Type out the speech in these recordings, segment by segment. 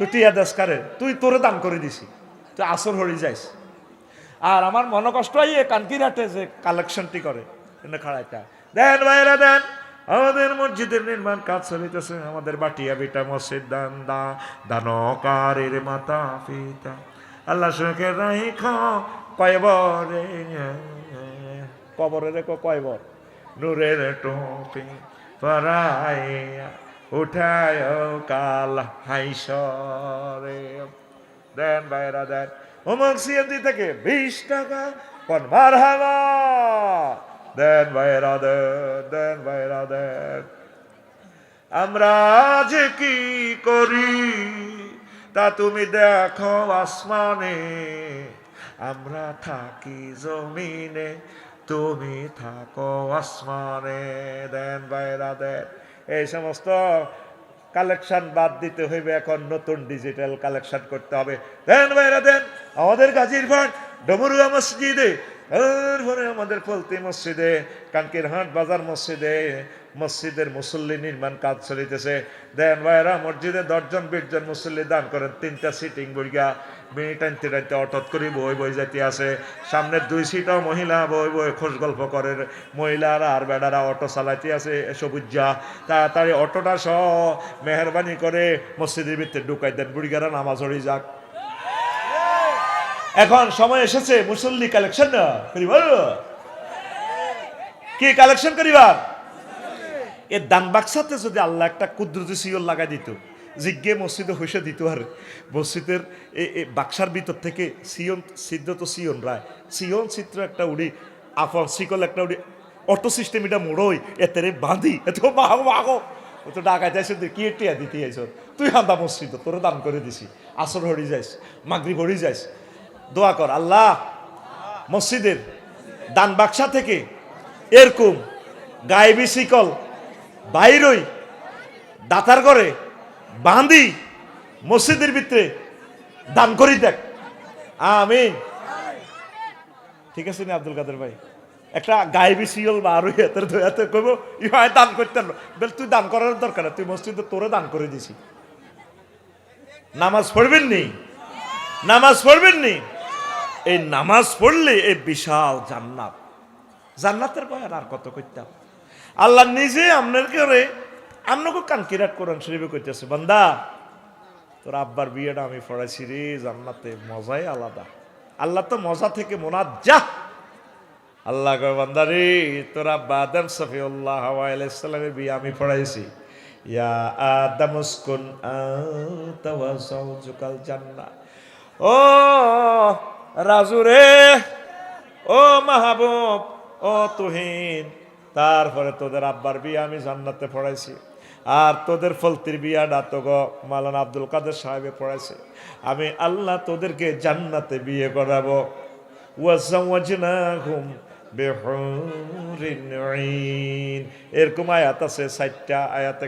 তুই টিয়া দাস কারে? তুই তোরে দান করে দিছি। তুই আসর হরি যাইস। আর আমার মন কষ্ট হয় এ কানকিরাটে যে কালেকশনটি করে খাড়াইটা। দেন ভাইরা, দেন। আমাদের মসজিদের নির্মাণ কাজ চলিতেছে। আমাদের বাটিয়া বিটা মসজিদ, দান দা, দানকারের মাতা পিতা। আল্লাহ সুখে খ কয়বরে। কবরে রেখো কয়বর নূরের টুপি পরাইয়া উঠায় কাল হাইসরে দেন বাইরা দেন। অমুক সিএনজি থেকে বিশ টাকা, পন মার দেন বাইরা দেন দেন বাইরা দেন। আমরা যে কি করি? তা তুমি দেখো আসমানে। আমরা থাকি জমিনে, তুমি থাকো আসমানে। দেন বাইরা দেন। এই সমস্ত কালেকশন বাদ দিতে হইবে, এখন নতুন ডিজিটাল কালেকশন করতে হবে। দেন বাইরা দেন, আমাদের গাজীর ফান্ড ডমরুয়া মসজিদে তারপরে আমাদের ফলতি মসজিদে, কানকির হাট বাজার মসজিদে, মসজিদের মুসল্লি নির্মাণ কাজ চলিতেছে। দেন ভাইরা, মসজিদে দশজন, বিশজন মুসল্লি দান করেন, তিনটা সিটিং বইগা। মিনিট টানতে টানতে অটত করি, বই বই যাইতে আছে সামনের দুই সিটও মহিলা বই বই খোঁজ গল্প করে মহিলারা আর বেড়ারা অটো চালাইতে আছে সবুজা তাড়াতাড়ি অটোটা সহ মেহরবানি করে মসজিদের ভিতরে ঢুকাই দেন। বুড়িগারা নামাজ হরি যাক। এখন সময় এসেছে মুসল্লি কালেকশন করিবার কি কালেকশন করিবার? এ দান বাক্সাতে যদি আল্লাহ একটা কুদ্রুতি সিওল লাগাই দিত। জিজ্ঞে মসজিদে হইসে মসজিদের এ এ, বাক্সার ভিতর থেকে সিয়ন সিদ্ধ তো সিয়ন রায়। সিয়ন চিত্র একটা উড়ি আফর শিকল একটা উড়ি, অটো সিস্টেম এটা মোড়ই এতে বাঁধি, এত মাগো মাগো ও তো ডাকাইতে আসে তুই কি টিয়া দিতে আইস তুই হান্দা মসজিদ, তোর দান করে দিছি। আসর হরি যাইস মাগরি হরি যাইস। দোয়া কর, আল্লাহ মসজিদের দান বাক্সা থেকে এরকম গায়েবি শিকল বাইরই দাতার করে বাঁধি মসজিদের ভিতরে দান করি দেখ। আমিন। ঠিক আছে না আব্দুল কাদের ভাই? একটা গায়েবি শিকল বা আরও হাতের ধোয়াতে কইব, ইহাই দান করতে বেল, তুই দান করার দরকার তুই মসজিদে তোরে দান করে দিছি। নামাজ পড়বেন নি? নামাজ পড়বেন নি? এই নামাজ পড়লে এই বিশাল জান্নাত। জান্নাতের বয়ান আর কত করতাম? আল্লাহ নিজে আপনার করে আপনাকে কানকিরাট কোরআন শরীফে করতেছে বান্দা, তোর আব্বার বিয়েটা আমি পড়াইছি রে, জান্নাতে মজাই আলাদা। আল্লাহ তো মজা থেকে মোনাজ যা আল্লাহ কয়, বান্দা রে, তোর আব্বা আদম সফিউল্লাহ আলাইসাল্লামের বিয়ে আমি পড়াইছি। ইয়া আদম উসকুন আনতা ওয়া যাওজুকাল জান্নাহ। ও রাজু রে, ও মাহবুব, ও তুহিন, তারপরে তোদের আব্বার বিয়ে আমি জান্নাতে পড়াইছি। আর তোদের ফলতির বিয়াটা তো মালানা আব্দুল কাদের সাহেবে পড়াইছে। আমি আল্লাহ তোদেরকে জান্নাতে বিয়ে করাবো। এরকম আয়াত আছে চারটা আয়াতে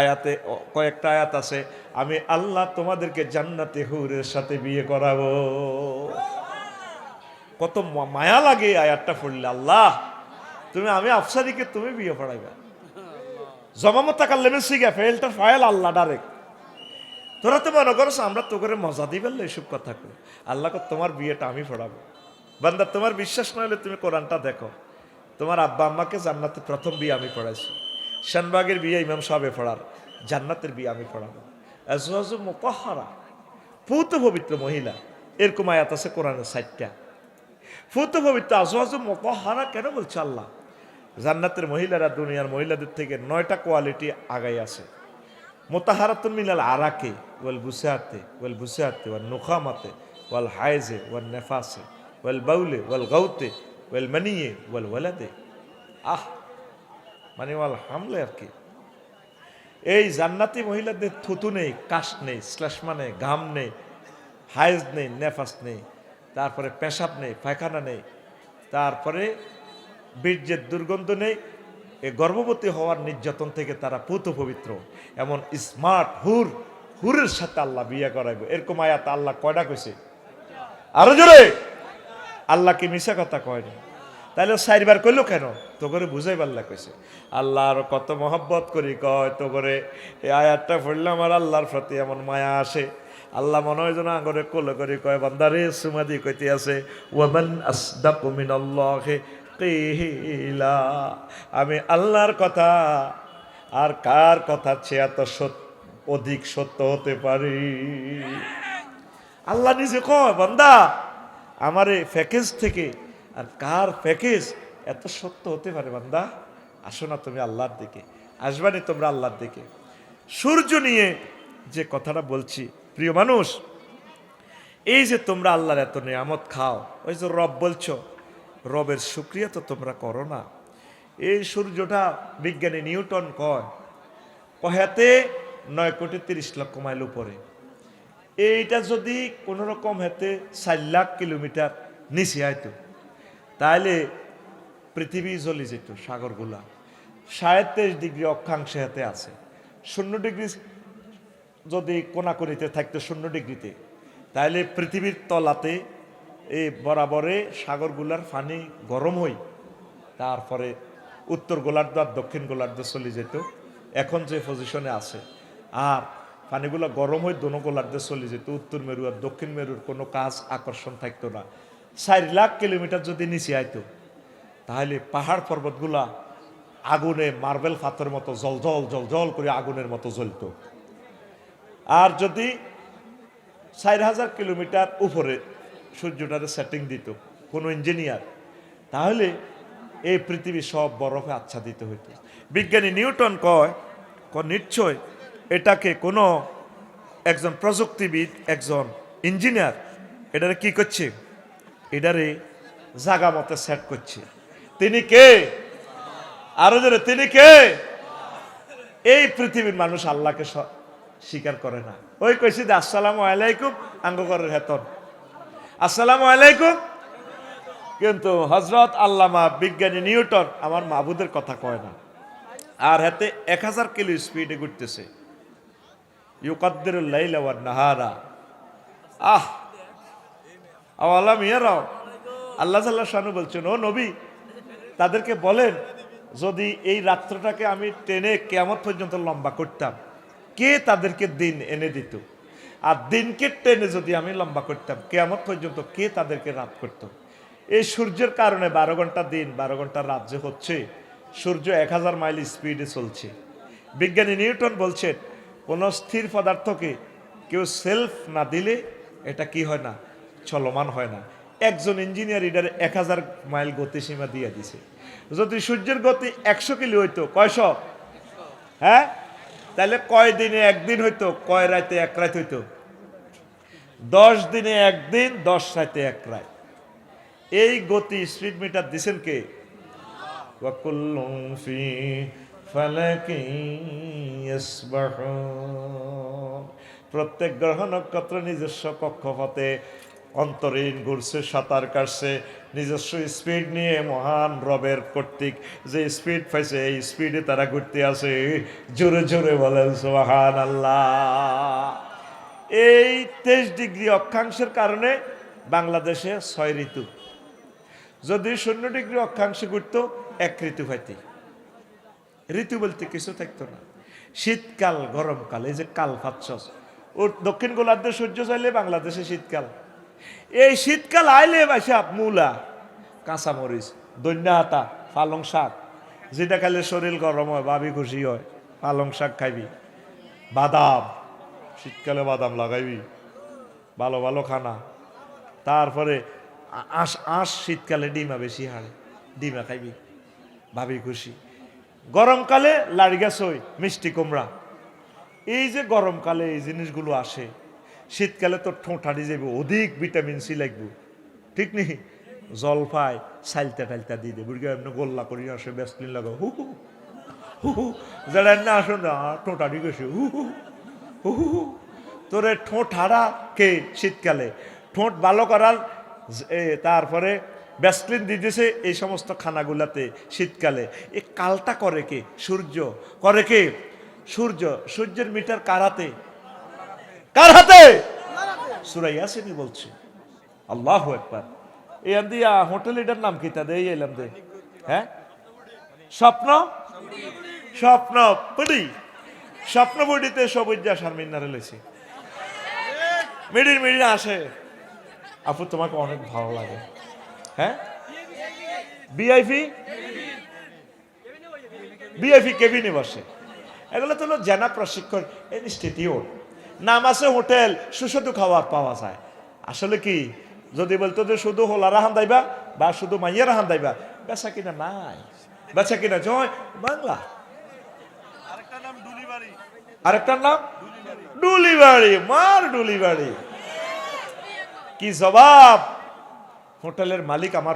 আয়াতে কয়েকটা আয়াত আছে। আমি আল্লাহ তোমাদেরকে জান্নাতে হুরের সাথে বিয়ে করাবো। কত মায়া লাগে আয়াতটা পড়লে, আল্লাহ। তুমি, আমি আফসারিকে তুমি বিয়ে পড়াইবা। জমামত টাকার লেভেল শিখে ফেলটা ফাইল আল্লাহ ডাইরেক্ট তোরা তো মনে করছ আমরা তো করে মজা দিই বললে এসব কথা কই? আল্লাহ তোমার বিয়েটা আমি পড়াবো বান্দা, তোমার বিশ্বাস না হলে তুমি কোরআনটা দেখো। তোমার আব্বা আম্মাকে জান্নাতে প্রথম বিয়ে আমি পড়াইছি। শানবাগের বিয়ে ইমাম সাহেবে পড়ার জান্নাতের বিয়ে আমি পড়াবো আজওয়াজু মুতাহহারা পূত পবিত্র মহিলা। এরকম আয়াত আছে কোরআনের সাইটটা ফুত পবিত্র আজওয়াজু মুতাহহারা কেন বলছে আল্লাহ? জান্নাতের মহিলারা দুনিয়ার মহিলাদের থেকে নয়টা কোয়ালিটি আগাই আছে মোতাহারাতুন মিলাল আরাকে, ওয়াল বুসাতে ওয়াল বুসাতে ওয়াল নুখামাতে, ওয়াল হায়েজে, ওয়াল নেফাসে, ওয়াল বাউলে, ওয়াল গাউতে, ওয়াল মানিয়ে, ওয়াল ওয়ালাদে। আহ মানে ওয়াল হামলে আর কি। এই জান্নাতি মহিলাদের থুতু নেই, কাশ নেই, শ্লেষ্মা নেই, ঘাম নেই, হায়েজ নেই, নেফাস নেই, তারপরে পেশাব নেই, পায়খানা নেই, তারপরে বীর্যের দুর্গন্ধ নেই, এ গর্ভবতী হওয়ার নির্যাতন থেকে তারা পুত পবিত্র। এমন স্মার্ট হুর, হুরের সাথে আল্লাহ বিয়ে করাইব। এরকম আয়াত আল্লাহ কয়টা কইছে? আরও জোরে! আল্লাহ কি মিশা কথা কয়নি তাহলে চারিবার কইলো কেন? তো করে বুঝাই পারলা কইছে। আল্লাহ আল্লাহর কত মহব্বত করি কয় তো করে এই আয়াতটা পড়লে আমার আল্লাহর প্রতি এমন মায়া আসে। আল্লাহ মনে হয় যেন আঙরে কোলে করে কয়, বান্দারে, সুমাদি কইতে আছে, ওয়ামান আসদাকু মিনাল্লাহি কিলা আমি আল্লাহর কথা, আর কার কথা চেয়ে এত অধিক সত্য হতে পারি? আল্লাহ নিজে কয়, বান্দা, আমার এই প্যাকেজ থেকে আর কার প্যাকেজ এত সত্য হতে পারে, বান্দা? আসো না তুমি আল্লাহর দিকে আসবানি তোমরা আল্লাহর দিকে। সূর্য নিয়ে যে কথাটা বলছি, প্রিয় মানুষ, এই যে তোমরা আল্লাহর এত নিয়ামত খাও, ওই যে রব বলছো রবের শুক্রিয়া তো তোমরা করো না। এই সূর্যটা বিজ্ঞানী নিউটন কয়, কহাতে নয় কোটি তিরিশ লক্ষ মাইল উপরে। এইটা যদি কোনো রকম হাতে চার লাখ কিলোমিটার নিচে আইতো তাহলে পৃথিবী জ্বলে যেত সাগরগুলা। সাড়ে তেইশ ডিগ্রি অক্ষাংশে হাতে আছে। শূন্য ডিগ্রি যদি কোনাকুনিতে থাকতো শূন্য ডিগ্রিতে তাহলে পৃথিবীর তলাতে এই বরাবরে সাগরগুলার পানি গরম হই, তারপরে উত্তর গোলার্ধ আর দক্ষিণ গোলার্ধ চলে যেত, এখন যে পজিশনে আছে। আর পানিগুলো গরম হয়ে দোনো গোলার্ধে চলে যেত, উত্তর মেরু আর দক্ষিণ মেরুর কোনো কাজ আকর্ষণ থাকতো না। চার লাখ কিলোমিটার যদি নিচে আইতো, তাহলে পাহাড় পর্বতগুলা আগুনে মার্বেল ফাতের মতো জল জল জল জল করে আগুনের মতো জ্বলতো। আর যদি চার হাজার কিলোমিটার উপরে সূর্যটারে সেটিং দিত, কোনো ইঞ্জিনিয়ার তাহলে এই পৃথিবী সব বরফে আচ্ছাদিত হইত। বিজ্ঞানী নিউটন কয় নিশ্চয় এটাকে কোনো একজন প্রযুক্তিবিদ, একজন ইঞ্জিনিয়ার এটারে কি করছে? এটারে জাগা মতে সেট করছে। তিনি কে? আরও জোরে, তিনি কে? এই পৃথিবীর মানুষ আল্লাহকে স্বীকার করে না। ওই কইছি আসসালামু আলাইকুম আঙ্গকরের হেতন। আসসালামু আলাইকুম। কিন্তু হজরত আল্লামা বিজ্ঞানী নিউটন আমার মাহবুদের কথা কয় না। আর হাতে এক হাজার কিলো স্পিডে ঘুরতেছে। ইউকাদ্দের লাইলা ওয়ান নাহারা। আহ! আওয়ালাম ইয়ারাও। আল্লাহ সাল্লাহ শানু বলছেন, ও নবী, তাদেরকে বলেন, যদি এই রাত্রটাকে আমি টেনে কেমন পর্যন্ত লম্বা করতাম, কে তাদেরকে দিন এনে দিত? আর দিনকে টেনে যদি আমি লম্বা করতাম কেমন পর্যন্ত কে তাদেরকে রাত করত? এই সূর্যের কারণে বারো ঘণ্টা দিন, বারো ঘণ্টা রাত যে হচ্ছে, সূর্য এক হাজার মাইল স্পিডে চলছে। বিজ্ঞানী নিউটন বলছেন, কোনো স্থির পদার্থকে কেউ সেলফ না দিলে এটা কি হয় না? চলমান হয় না। একজন ইঞ্জিনিয়ার এটার এক হাজার মাইল গতিসীমা দিয়ে দিছে। যদি সূর্যের গতি একশো কিলো হইতো, কয়শ? হ্যাঁ? তাহলে কয় দিনে একদিন হইতো? কয় রাতে এক রাত হইতো? দশ দিনে একদিন, দশ রাতে এক রাত। এই গতি স্পিড মিটার দিছেন কে? প্রত্যেক গ্রহ নক্ষত্র নিজস্ব কক্ষপথে অন্তরীণ ঘুরছে, সাঁতার কাটছে, নিজস্ব স্পিড নিয়ে মহান রবের কর্তৃক যে স্পিড পাইছে, এই স্পিডে তারা ঘুরতে আসে। জোরে জোরে বলেন সোহান আল্লাহ এই তেইশ ডিগ্রি অক্ষাংশের কারণে বাংলাদেশে ছয় ঋতু। যদি শূন্য ডিগ্রি অক্ষাংশে ঘুরতো, এক ঋতু পাইতে। ঋতু বলতে কিছু থাকতো না। শীতকাল, গরমকাল, এই যে কাল ফাচ্ছস ও দক্ষিণ গোলার্ধে সূর্য চাইলে বাংলাদেশে শীতকাল। এই শীতকাল আইলে বাসা মূলা কাঁচামরিচ দৈন্যা হাতা পালং শাক। যেটা খাইলে শরীর গরম হয় ভাবি খুশি হয়, পালং শাক খাইবি। বাদাম, শীতকালে বাদাম লাগাইবি। ভালো ভালো খানা। তারপরে আঁশ আঁশ শীতকালে ডিমা বেশি হাড়ে ডিমা খাইবি ভাবি খুশি। গরমকালে লাড়ি মিষ্টি কুমড়া। এই যে গরমকালে এই জিনিসগুলো আসে শীতকালে তো ঠোঁটাড়ি যাবে অধিক ভিটামিন সি লাগবে। ঠিক নেই? জলফাই সাইলতা টাইলতা দিয়ে দেবে বুড়ি এমনি গোল্লা করি আসে, বেসলিন লাগাও, হু হু হু যারা না আসো না ঠোঁটাড়ি গেছে, হু হু হু হু। তোরে ঠোঁট হারা কে শীতকালে? ঠোঁট ভালো করার তারপরে ব্যাসলিন দিতেছে এই সমস্ত খানাগুলাতে শীতকালে। এ কালটা করে কে? সূর্য। করে কে? সূর্য। সূর্যের মিটার কার হাতে? কার হাতে? সুরাই আসেনি বলছে। আল্লাহ একবার এখান দিয়া হোটেল এটার নাম কি? তা দেই এলাম দে। হ্যাঁ? স্বপ্ন? স্বপ্ন বুড়ি স্বপ্ন বুড়িতে সবুজা শারমিনারে লইছি মিডির মিডির আসে। আপু তোমাকে অনেক ভালো লাগে। হ্যাঁ? বিআইপি বিআইপি কেবিনে বসে। এগুলো তো হলো জেনা প্রশিক্ষণ ইনস্টিটিউট। নাম আছে হোটেল সুস্বাদু খাবার পাওয়া যায়। আসলে কি? যদি বলতো যে শুধু হোলারা হান দাইবা বা শুধু মাইয়ারা হান দাইবা বেচা কিনা নাই। বেচা কিনা জয় বাংলা। আরেকটার নাম? ডুলিবাড়ি। মার ডুলিবাড়ি। কি জবাব? হোটেলের মালিক আমার